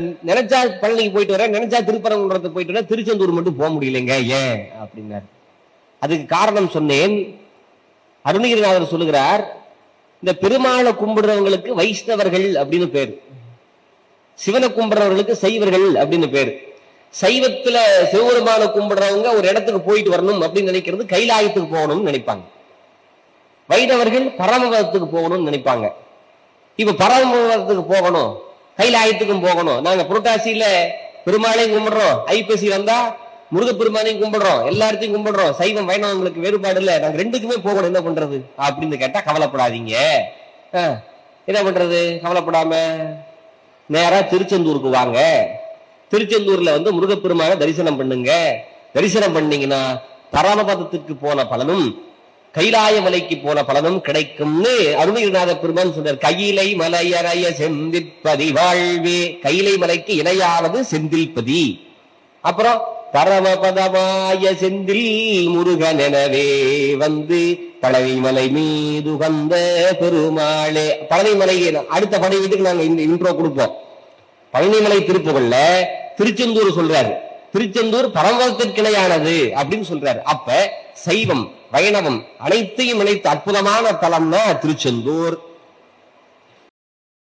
நினைச்சா பழனிக்கு போயிட்டு வரேன் நினைச்சா திருப்பரங்குன்றத்துக்கு போயிட்டு வரேன் திருச்செந்தூர் மட்டும் போக முடியலைங்க ஏன்? அப்படின்னாரு. அதுக்கு காரணம் சொன்னேன். அருணகிரிநாதர் சொல்லுகிறார் இந்த பெருமாளை கும்பிடுறவங்களுக்கு வைஷ்ணவர்கள் அப்படின்னு பேரு. சிவனை கும்பிடுறவர்களுக்கு சைவர்கள் அப்படின்னு பேரு. சைவத்துல சிவபெருமான கும்பிடுறவங்க ஒரு இடத்துக்கு போயிட்டு வரணும் அப்படின்னு நினைக்கிறது கைலாயத்துக்கு போகணும்னு நினைப்பாங்க. வைணவர்கள் பரமபதத்துக்கு போகணும்னு நினைப்பாங்க. இப்ப பரமபதத்துக்கு போகணும். கைலாயத்துக்கும் போகணும். நாங்க புரட்டாசியில பெருமாளையும் கும்பிடுறோம். ஐப்பசி வந்தா முருகப்பெருமானையும் கும்பிடுறோம். எல்லாத்தையும் கும்பிடுறோம். சைவம் வைணவங்களுக்கு வேறுபாடு இல்ல. நாங்க ரெண்டுக்குமே போகணும். என்ன பண்றது? அப்படின்னு கேட்டா கவலைப்படாதீங்க. ஆ, என்ன பண்றது? கவலைப்படாம நேரா திருச்செந்தூருக்கு வாங்க. திருச்செந்தூர்ல வந்து முருகப்பெருமான தரிசனம் பண்ணுங்க. தரிசனம் பண்ணீங்கன்னா பரமபதத்துக்கு போன பலனும் கைலாய மலைக்கு போன பலனும் கிடைக்கும்னு அருணகிரிநாத பெருமான் சொன்னார். கையிலை மலையறைய செந்திற்பதி வாழ்வே. கைலை மலைக்கு இணையானது செந்தில்பதி. அப்புறம் பரமபதமாய செந்தில் முருகன் எனவே வந்து பழனிமலை மீது வந்த பெருமாளே. பழனிமலை அடுத்த படை வீட்டுக்கு நாங்க இந்த இன்ட்ரோ கொடுப்போம். பழனிமலை திருப்புகள்ல திருச்செந்தூர் சொல்றாரு. திருச்செந்தூர் பரமபதத்திற்கிணையானது அப்படின்னு சொல்றாரு. அப்ப சைவம் வைணவம் அனைத்தையும் இணைத்த அற்புதமான தலம்னா திருச்செந்தூர்.